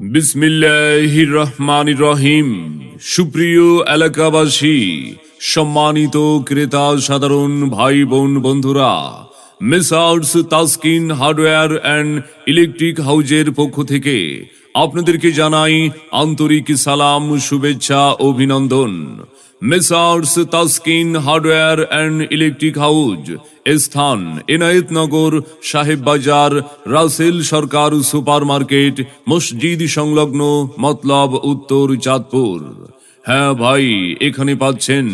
বিসমিল্লাহির রহমান রহিম সুপ্রিয় এলাকাবাসী, সম্মানিত ক্রেতা, সাধারণ ভাই বোন বন্ধুরা messrs Taskin hardware and electric হাউজের পক্ষ থেকে আপনাদেরকে জানাই আন্তরিক সালাম, শুভেচ্ছা, অভিনন্দন। Messrs, Taskin, hardware and electric house স্থান এনায়েতনগর সাহেব বাজার, রাসেল সরকার সুপার মার্কেট মসজিদ সংলগ্ন, মতলব উত্তর চাঁদপুর। হ্যাঁ ভাই, এখানে পাচ্ছেন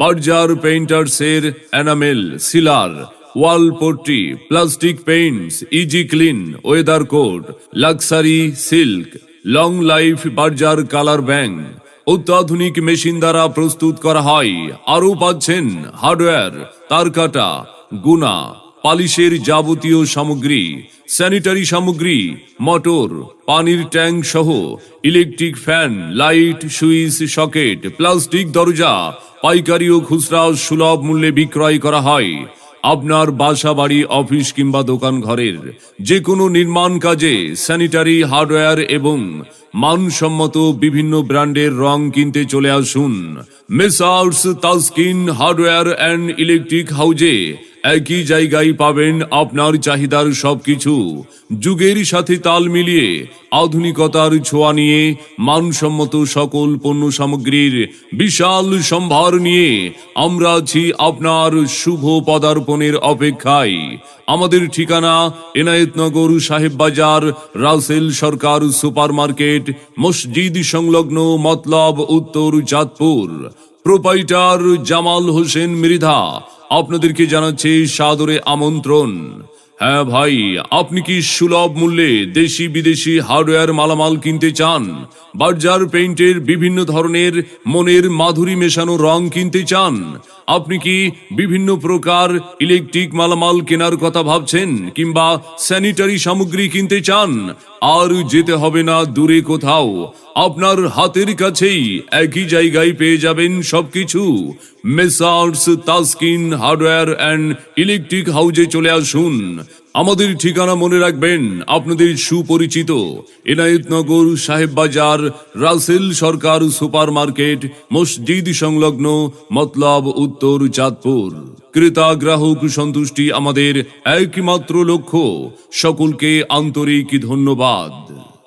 Berger পেইন্টার্সের enamel, sealer wall putty, plastic paints, easy clean, weather coat luxury silk, long life Berger colour bank অত্যাধুনিক মেশিন দ্বারা প্রস্তুত করা হয়। আরও পাচ্ছেন হার্ডওয়্যার, তার কাটা, গুনা, পালিশের যাবতীয় সামগ্রী, স্যানিটারি সামগ্রী, মোটর, পানির ট্যাঙ্ক সহ electric fan, light, switch, socket, plastic দরজা, পাইকারি ও খুচরা সুলভ মূল্যে বিক্রয় করা হয়। আপনার বাসা বাড়ি অফিস কিংবা দোকান ঘরের যে কোনো নির্মাণ কাজে স্যানিটারি, হার্ডওয়্যার এবং মানসম্মত বিভিন্ন ব্র্যান্ডের রং কিনতে চলে আসুন। Messrs Taskin hardware and electric হাউজে একই জায়গায় পাবেন আপনার চাহিদার সবকিছু। যুগের সাথে তাল মিলিয়ে আধুনিকতার ছোঁয়া নিয়ে মানসম্মত সকল পণ্য সামগ্রীর বিশাল সম্ভার নিয়ে আমরা আছি আপনার শুভ পদার্পণের অপেক্ষায়। আমাদের ঠিকানা এনায়েতনগর সাহেব বাজার রাসেল সরকার সুপার মার্কেট মসজিদ সংলগ্ন মতলব উত্তর চাঁদপুর। প্রোপাইটার জামাল হোসেন মৃধা আপনাদেরকে জানাচ্ছে সাদরে আমন্ত্রণ। হ্যাঁ ভাই, আপনি কি সুলভ মূল্যে দেশি বিদেশি হার্ডওয়্যার মালামাল কিনতে চান? বার্জার পেইন্টের বিভিন্ন ধরনের মনের মাধুরী মেশানো রং কিনতে চান? আপনি কি বিভিন্ন প্রকার ইলেকট্রিক মালামাল কেনার কথা ভাবছেন কিংবা স্যানিটারি সামগ্রী কিনতে চান? আর যেতে হবে না দূরে কোথাও। আপনার হাতের কাছেই একই জায়গায় পেয়ে যাবেন সবকিছু। Messrs Taskin hardware and electric হাউজে চলে আসুন। আমাদের ঠিকানা মনে রাখবেন, আপনাদের সুপরিচিত এনায়েতনগর সাহেব বাজার রাসেল সরকার সুপার মার্কেট মসজিদ সংলগ্ন মতলব উত্তর চাঁদপুর। ক্রেতা গ্রাহক সন্তুষ্টি আমাদের একমাত্র লক্ষ্য। সকলকে আন্তরিক ধন্যবাদ।